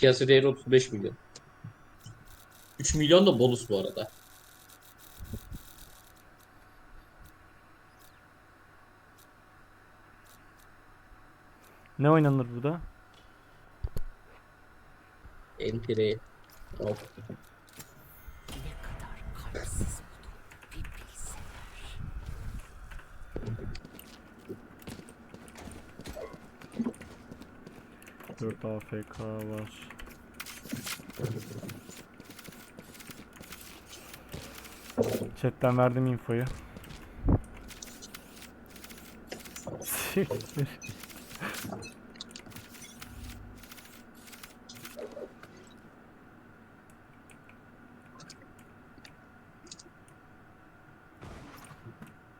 Piyasa değeri 35 milyon. 3 milyon da bonus bu arada. Ne oynanır burada? Entry. Hop. Dört AFK var. Chatten verdim infoyu. Siktir.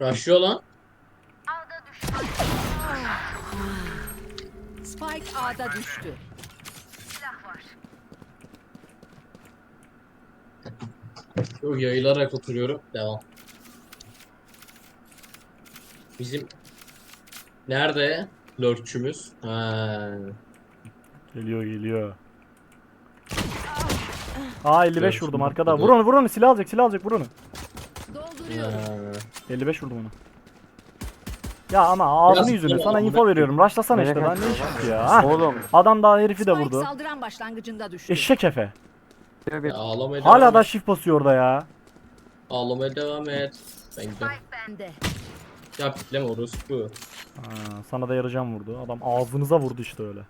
Rushlıyor lan. Spike A'da düştü. Yok yayılarak oturuyorum. Devam. Bizim nerede lurkçümüz? Ha. Geliyor geliyor. Aa 55 Evet, vurdum arkada. Vur onu vur onu silah alacak silah alacak vur onu. Dolduruyorum. ha. 55 vurdum onu. Ya ama ağzını Biraz yüzünü sonra sana amına info veriyorum. Rushlasana işte ben ne iş ya. Ha, Oğlum. Adam daha herifi de Spike vurdu. saldıran başlangıcında düştü. Eşek efe. Bir bir. Ağlamaya devam Hala da et. shift basıyor orada ya. Ağlamaya devam et. Ben gidiyorum. Bende. Ya pikleme orospu. Ha, sana da yarayacağım vurdu. Adam ağzınıza vurdu işte öyle.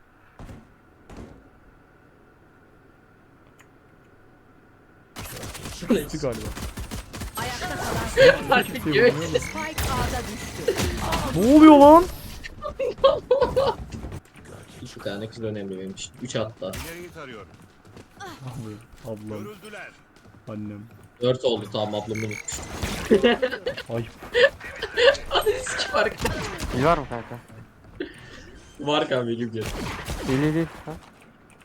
Gitti galiba. Ayakta kalan Artık gö- Spike A'da düştü. Ne oluyor lan? İki tane kız önemli benim için. Üç hatta. İleriyi tarıyorum. Abi, ablam, Görüldüler. annem. Dört oldu tamam ablamı unutmuştum. Ay Var, Bir var mı kanka? var kanka gibi. Deli değil. Ha?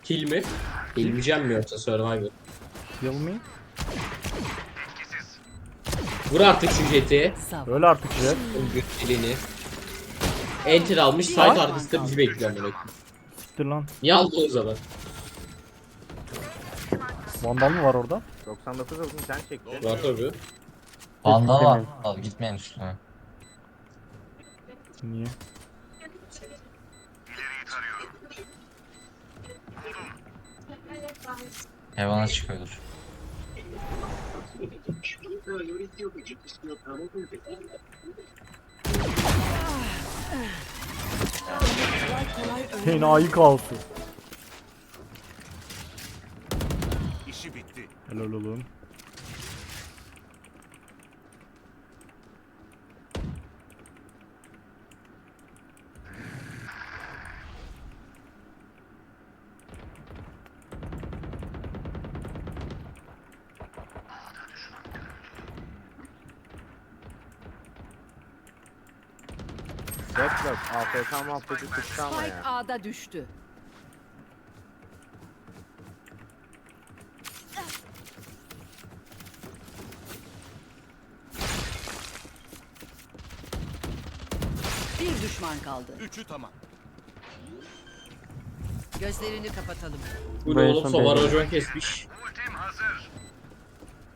Kill mi? Bilmeyeceğim mi yoksa Survivor? kill me. Vur artık şu jeti. Öyle artık jet. Elini. Enter almış. Side arkasında bizi bekliyor amına koyayım. Siktir lan. Niye aldın o zaman? Vandal mı var orada? 99 vurdum sen çekti. Var tabii. Vandal var. Al gitmeyin üstüne. Niye? Hayvana çıkıyordur. Enayi kaosu. Helal oğlum. Deadlock. AFK muhabbeti çıktı ama Spike ya. A'da düştü. Bir düşman kaldı. Üçü tamam. Gözlerini kapatalım. Bu ne Bu en oğlum son soba racon kesmiş.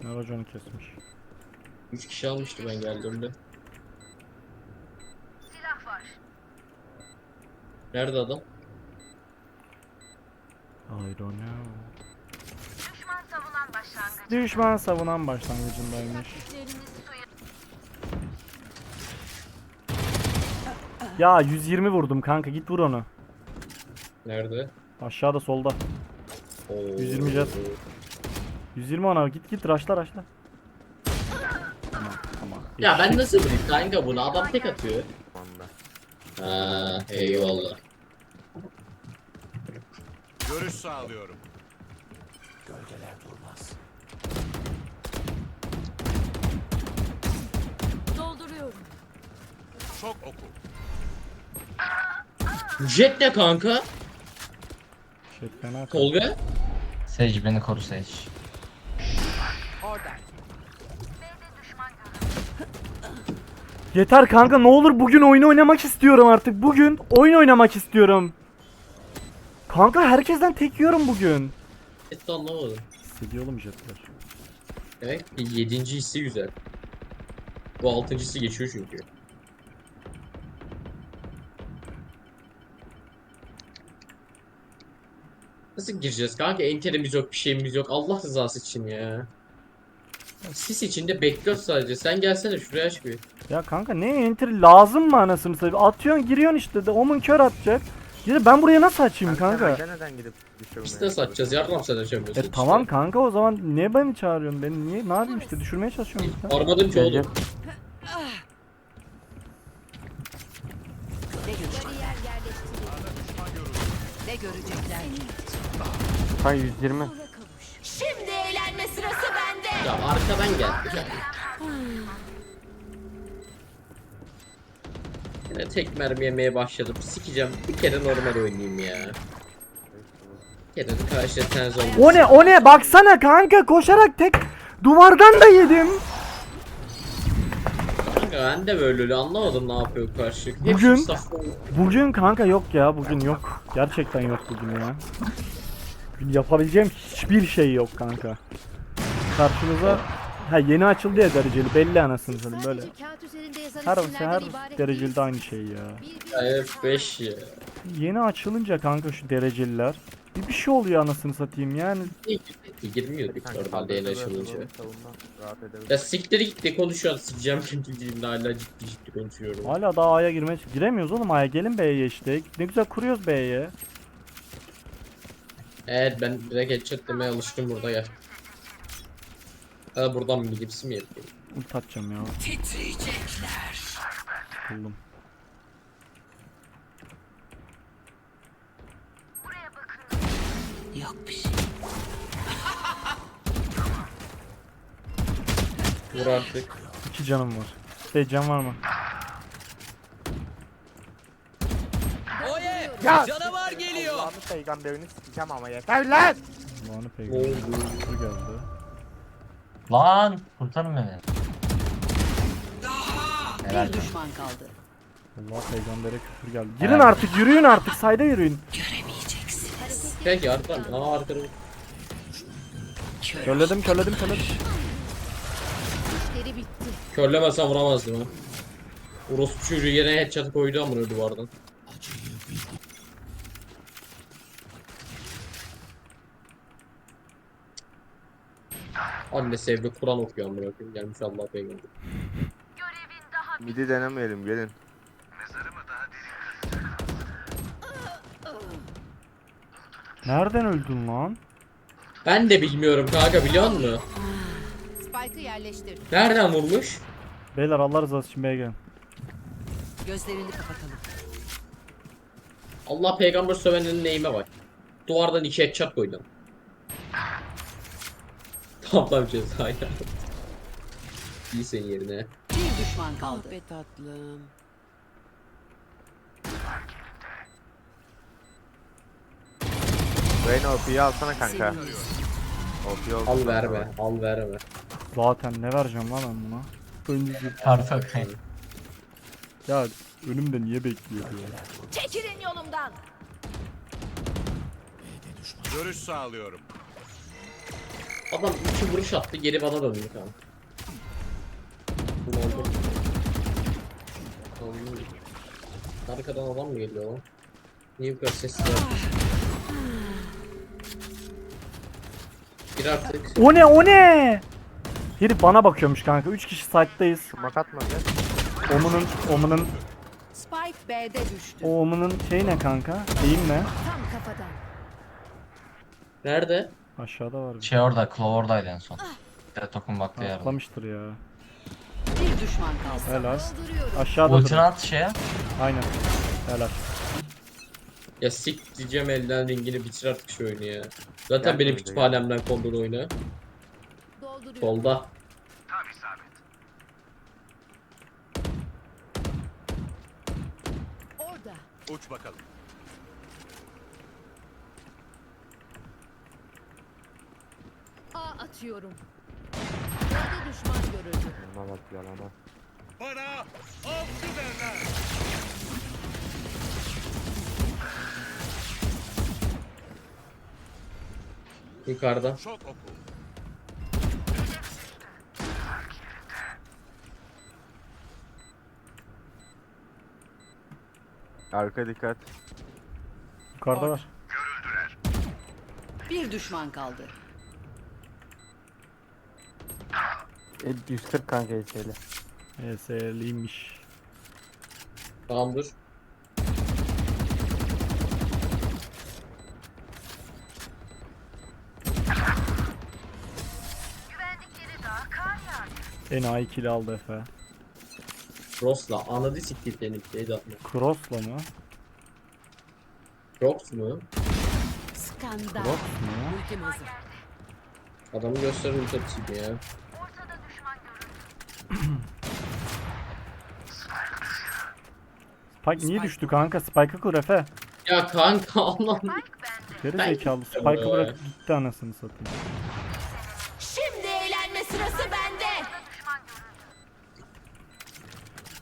Ne raconu kesmiş. Üç kişi almıştı ben geldiğimde. Nerede adam? I don't know. Düşman savunan başlangıcındaymış. Ya 120 vurdum kanka git vur onu. Nerede? Aşağıda solda. Oo. 120 jet. 120 ona git git raşla raşla. Tamam tamam. Ya ben nasıl bileyim kanka bunu? Adam tek atıyor. Ha, eyvallah. Görüş sağlıyorum. Dolduruyorum. Çok oku. Jet ne kanka? Şey fena. Tolga? Sage beni koru Sage. Yeter kanka ne olur bugün oyun oynamak istiyorum artık. Bugün oyun oynamak istiyorum. Kanka herkesten tek yiyorum bugün. Etti anlamadım. Hissediyor oğlum jetler. Evet. Yedinci hissi güzel. Bu altıncısı geçiyor çünkü. Nasıl gireceğiz kanka? Enterimiz yok, bir şeyimiz yok. Allah rızası için ya. Sis içinde bekliyoruz sadece. Sen gelsene şuraya aç bir. Ya kanka ne enter lazım mı anasını satayım? Atıyorsun giriyorsun işte de Omun kör atacak. Ya ben buraya nasıl açayım kanka? Sen neden gidip düşürmeye Biz de satacağız. Yardım sen açamıyorsun. E tamam kanka o zaman niye beni çağırıyorsun? Beni niye ne yapayım işte düşürmeye çalışıyorum işte. Armadım ki oğlum. Ne görecekler? Hay 120. Şimdi eğlenme sırası bende. Ya arkadan geldi. Yine tek mermi yemeye başladım. Sikeceğim. Bir kere normal oynayayım ya. Kere de olmasın. O ne o ne baksana kanka koşarak tek duvardan da yedim. Kanka ben de böyle öyle anlamadım ne yapıyor karşı. Bugün- Bugün kanka yok ya bugün yok. Gerçekten yok bugün ya. Yapabileceğim hiçbir şey yok kanka. Karşımıza ha yeni açıldı ya dereceli belli anasını satayım böyle. Sadece kağıt üzerinde yazan Her her ibaret dereceli de aynı şey ya. Ya F5 ya. Yeni açılınca kanka şu dereceliler bir bir şey oluyor anasını satayım yani. Girmiyorduk normalde yeni açılınca. Ya siktir git de konuşuyorsun sikeceğim şimdi dilimde hala ciddi ciddi konuşuyorum. Hala daha A'ya girmeye giremiyoruz oğlum A'ya gelin B'ye işte. Ne güzel kuruyoruz B'ye. Evet ben direkt headshot demeye alıştım burada gel. Ha buradan bir gipsi mi yapayım? Ult atacağım ya. Titriyecekler. Buldum. Yok bir şey. Vur artık. İki canım var. Şey can var mı? Ya! Canavar geliyor. Allah'ını peygamberini sikeceğim ama yeter lan. Allah'ını Ne peygamber. oldu? Dur geldi. Lan kurtarın beni. Helal. Bir düşman kaldı. Allah peygambere küfür geldi. Girin artık yürüyün artık sayda yürüyün. Göremeyeceksiniz. Peki arkadan. Aa arkadan. Körledim körledim körledim. İşleri bitti. Körlemesen vuramazdım ha. Orospu çocuğu yine headshot koydu amına duvardan. Anne sevdi Kur'an okuyor amına koyayım. Gelmiş Allah peygamber. Midi denemeyelim gelin. Nereden öldün lan? Ben de bilmiyorum kanka biliyor musun? Spike'ı yerleştir. Nereden vurmuş? Beyler Allah rızası için B'ye gelin. Gözlerini kapatalım. Allah peygamber sövenin neyime bak. Duvardan iki headshot koydum. Tamam tamam cezayı. İyi senin yerine. Bir düşman kaldı. be tatlım. Reyna OP'yi alsana kanka. OP oldu. Al verme, al verme. Zaten ne vereceğim lan ben buna? Öncüsü. Perfect. Ya önümde niye bekliyor ya? Çekilin yolumdan. Görüş sağlıyorum. Adam iki vuruş attı geri bana döndü kanka. Arkadan adam mı geliyor lan? Niye bu kadar sessiz var? Bir artık. O ne o ne? Herif bana bakıyormuş kanka. 3 kişi site'dayız. Mak atma gel. Omunun omunun Spike B'de düştü. o omunun şey ne kanka? Deyim ne? Tam kafadan. Nerede? Aşağıda var bir. Şey orada, Claw oradaydı en son. Bir de Tokun baktığı yerde. Atlamıştır ya. Bir düşman kaldı. Helal. Aşağıda Ultini at şeye. Aynen. Helal. Ya sik diyeceğim elden ringini bitir artık şu oyunu ya. Zaten Gel benim böyle, kütüphanemden kondun oyunu. Dolduruyorum. Solda. Orada. Uç bakalım. Atıyorum. B'de düşman görüldü. Buna bak yalana. Bana avcı derler. Yukarıda. Şok oku. Arka dikkat. Yukarıda var. Bir düşman kaldı. E, 140 kanka HS'li. ESL'iymiş. Tamam dur. En A ikili aldı Efe. Cross'la anladı siktirlerini. Neydi atma. Cross'la mı? Cross mu? Skandal. Cross mu? Adamı gösterir utopsiydi ya. Spike niye düştü kanka? Spike'ı kur Efe. Ya kanka Allah'ım. Geri zekalı. Spike'ı bırakıp gitti anasını satayım. Şimdi eğlenme sırası bende.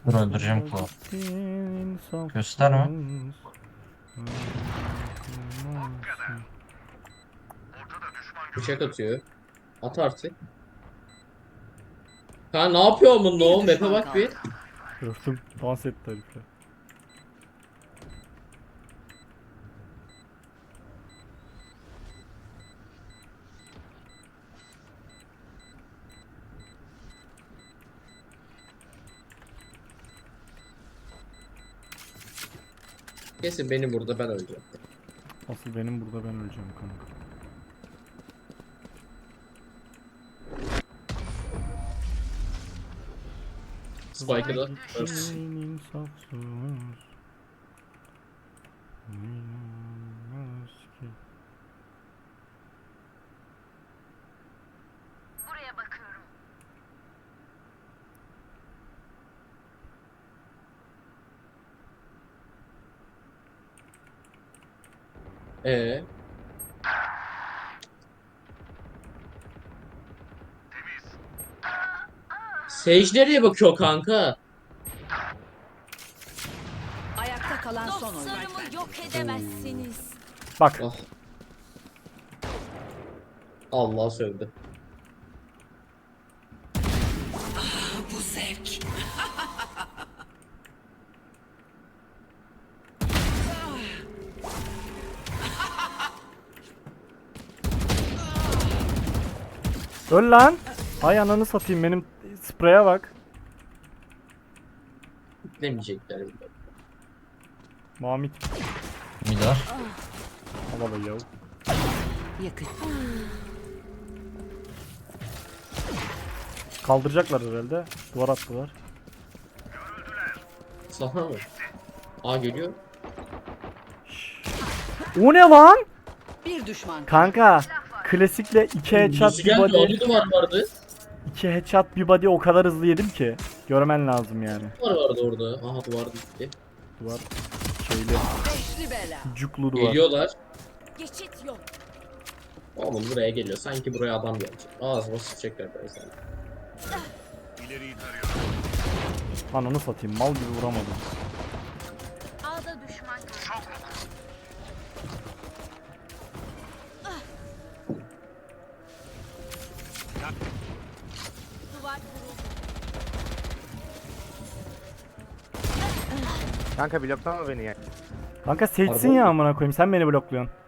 Dur öldüreceğim kulağı. Gösterme. Bıçak atıyor. At artık. Ha ne yapıyor bunun Bir o? Map'e bak bir. Gördüm. Dans etti herifler. Kesin beni burada ben öleceğim. Asıl benim burada ben öleceğim kanka. Spike'ı da. Oynanmaz ki. Ee. Sage nereye bakıyor kanka? Ayakta kalan son oyuncu. Dostlarımı yok edemezsiniz. Bak Ah. Allah sövdü. Öl lan. Ay ananı satayım benim spreye bak. Demeyecekler bile. Mamit. Mid var. Al yav. Yakın. Kaldıracaklar herhalde. Duvar attılar. Sana mı? Aa geliyor. O ne lan? Bir düşman kaldı. Kanka klasikle iki headshot bir geldi body. onu duvar vardı. iki headshot bir body o kadar hızlı yedim ki. Görmen lazım yani. Duvar vardı orada. Aha duvar gitti. Duvar şeyli Beşli bela. cuklu duvar. Geliyorlar. Geçit yok. Oğlum buraya geliyor. Sanki buraya adam gelecek. Ağzıma sıçacaklar ben sana. İleriyi tarıyorum. Ananı satayım mal gibi vuramadım. Kanka bloklama beni ya. Kanka seçsin ya amına koyayım sen beni blokluyorsun.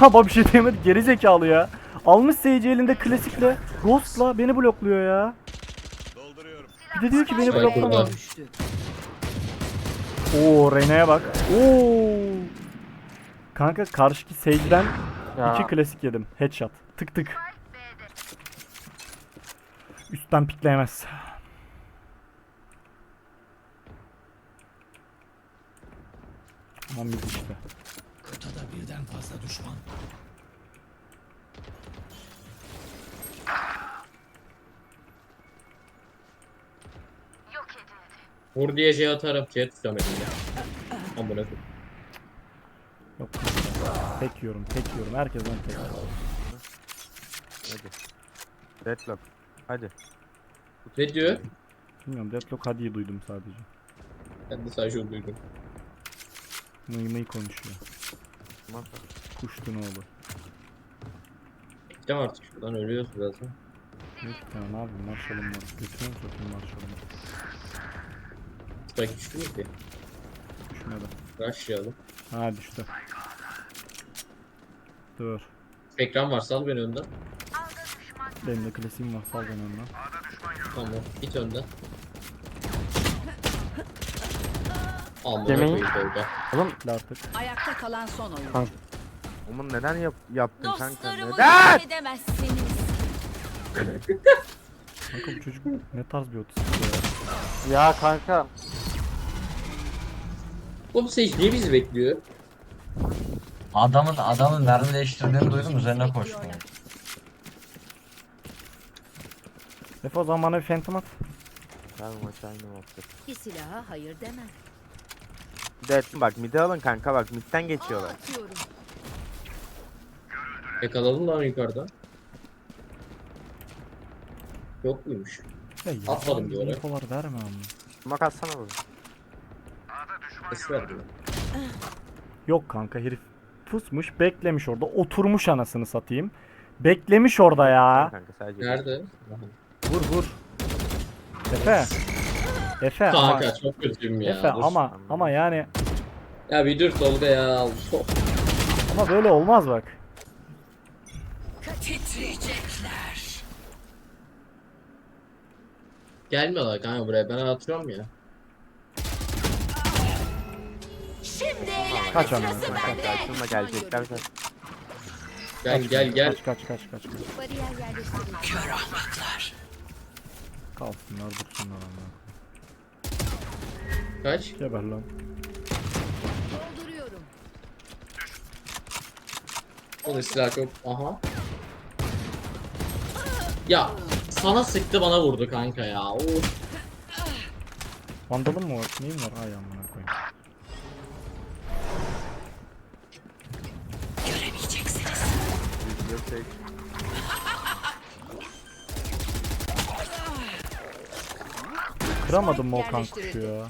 Ha bak bir şey diyemedi geri zekalı ya. Almış Sage elinde klasikle Ghost'la beni blokluyor ya. Dolduruyorum. Bir de diyor ki beni bloklama. Oo Reyna'ya bak. Oo. Kanka karşıki Sage'den Ya. iki klasik yedim. Headshot. Tık tık. Üstten pikleyemez. Aman biz işte. Vur diye C atarım. C tutamedim ya. Amına koyayım. Yok. Tek yiyorum, tek yiyorum. Herkesten tek. Hadi. Deadlock. Hadi. Ne diyor? Bilmiyorum Deadlock hadiyi duydum sadece. Ben de sadece onu duydum. Mıy mıy konuşuyor. Tamam. Kuştun oğlu. Gideceğim artık şuradan ölüyoruz birazdan. Yok ne yapayım marşalım var. Götüne mi sokayım marşalımı? Belki düştü mü ki? Düşmedi. Rushlayalım. Ha düştü. Dur. Ekran var sal beni önden. Benim de klasiğim var sal beni ondan. Tamam git önden. Amına Yemeği- koyayım Tolga. Oğlum Bekle artık. Ayakta kalan son oyuncu. Kanka. Oğlum neden yap yaptın kanka? Dostlarımı Neden? yok edemezsiniz. Kanka bu çocuk ne tarz bir otistik ya. Ya kanka. Oğlum Sage niye bizi bekliyor? Adamın adamın mermi değiştirdiğini duydum üzerine koştum. Efe o zaman bana bir phantom at. Ben maç aynı muhabbet. Bir silaha hayır demem. Evet bak midi alın kanka bak midden geçiyorlar. Yakaladım lan yukarıda. Yok muymuş? Ya Atmadım ara. infolar verme ama. Bak atsana bunu. Ses verdim. Yok kanka herif pusmuş beklemiş orada oturmuş anasını satayım. Beklemiş orada ya. Kanka sadece. Nerede? Vur vur. Efe. Efe ama, Kanka çok kötüyüm ya. Efe dur. ama ama yani Ya bir dur Tolga ya. ama böyle olmaz bak. Titriyecekler. Gelmiyorlar kanka buraya ben atıyorum ya. Şimdi eğlenme Kaç onu. sırası bende. Açılma gelecekler. Gel gel gel. Kaç kaç kaç kaç. kaç. Bariyer yerleştirildi. Kör ahmaklar. Kalsınlar dursunlar ama. Kaç? Geber lan. Dolduruyorum. O da silah yok. Aha. Ya sana sıktı bana vurdu kanka ya. Of. Vandalım mı var? Neyim var? Ay amına koyayım. Kıramadım mı o kan kuşu ya?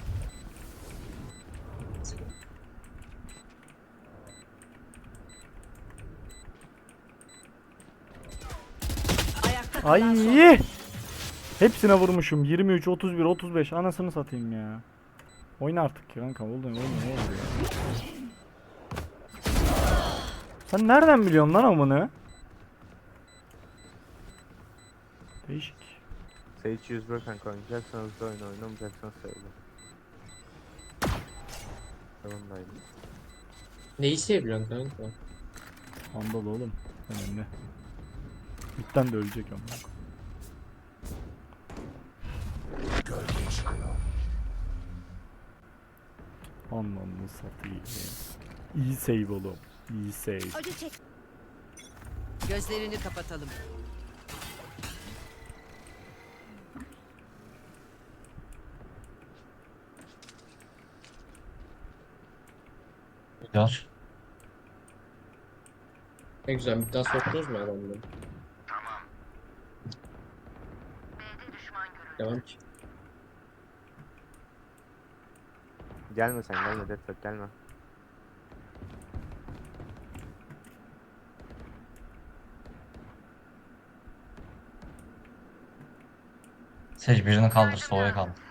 Ayakta kalan son oyuncu. Ay! Hepsine vurmuşum. 23, 31, 35. Anasını satayım ya. Oyna artık ya kanka. Oldu oyna ne oldu ya? Sen nereden biliyorsun lan amını? Değişik. Sage 101 kanka oynayacaksanız da oyna oynamayacaksanız söyle. Yanındayım. Neyi seviyorsun kanka? Vandal oğlum. Önemli. Bitten de ölecek ama. Anlamını satayım. İyi save oğlum. İyi save. Acı çek. Gözlerini kapatalım. Gidiyor. Ne güzel midden soktunuz mu adamları? Devam ki. Gelme sen gelme Deathlock gelme. Seç birini kaldır soğuya kaldır.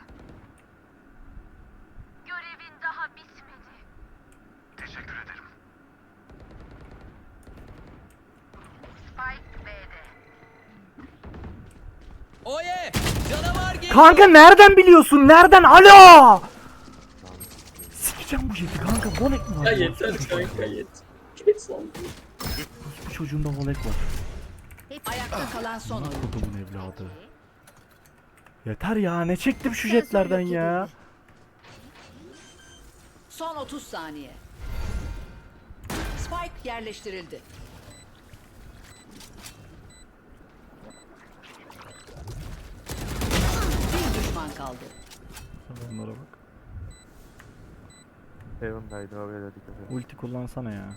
Kanka nereden biliyorsun? Nereden? Alo! Sikeceğim bu jeti kanka. Volek mi var? Ya yeter kanka yeter. Kes lan. Bu çocuğunda volek var. Ayakta kalan son. Kudumun evladı. Yeter ya ne çektim şu jetlerden ya. Son 30 saniye. Spike yerleştirildi. Bir düşman kaldı. Onlara bak. Heaven'daydı dikkat et. Ulti kullansana ya.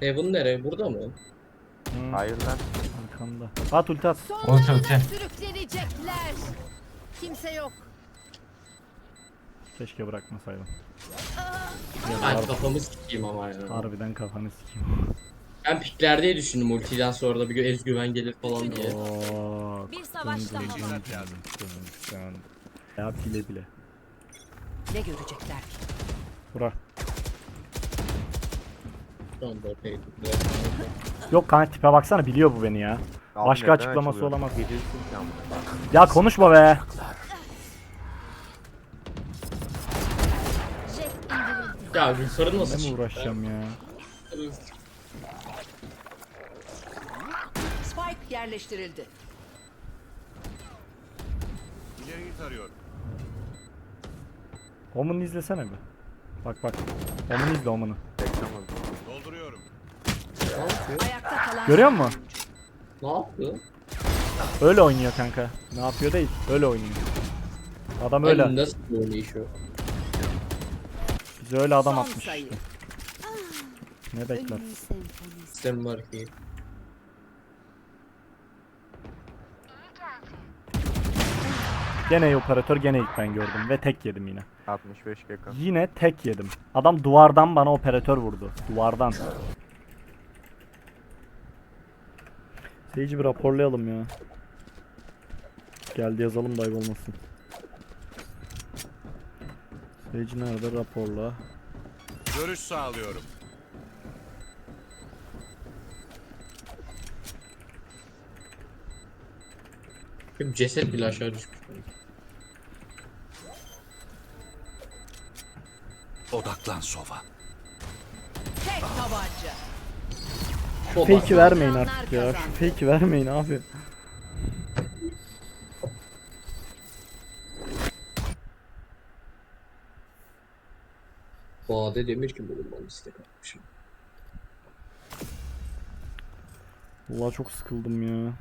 Heaven nereye? Burada mı? Hı, Hayır lan. arkanda. At ulti at. Ulti ulti. Sürüklenecekler. Kimse yok. Keşke bırakmasaydım. Ben kafamı sikeyim ama ya. Harbiden kafanı sikeyim. Ben piklerde düşündüm ultiden sonra da bir özgüven gelir falan diye. Oo, Bir savaş daha var. Ya bile bile. Ne görecekler ki? Bura. Yok kanka tipe baksana biliyor bu beni ya. Abi Başka neden açıklaması açılıyor? olamaz. Ya konuşma be. Jet indirildi. Ya yukarı nasıl Ne mi çıktı? uğraşacağım ya? Spike yerleştirildi. İleriyi tarıyorum. Omen'ı izlesene bir. Bak bak. Omen'ı izle Omen'ı. Beklemedim. Dolduruyorum. Ayakta kalan Görüyor musun? Ne yaptı? Öyle oynuyor kanka. Ne yapıyor değil. Öyle oynuyor. Adam Öyle. öyle. Nasıl bir oynayış o? Bize öyle adam Son atmış sayı. işte. Ne bekler? Ölümün senfonisi. Sistem var ki. Gene operatör gene ilk ben gördüm ve tek yedim yine. 65 keka. Yine tek yedim. Adam duvardan bana operatör vurdu. Duvardan. Seyirci bir raporlayalım ya. Geldi yazalım da ayıp olmasın. Seyirci nerede raporla. Görüş sağlıyorum. Ceset bile aşağı düşmüş. Odaklan sova. Tek tabanca. Fake'i vermeyin artık ya. Şu fake'i vermeyin abi. Bade demir ki bulunmalı istek atmışım. Vallahi çok sıkıldım ya.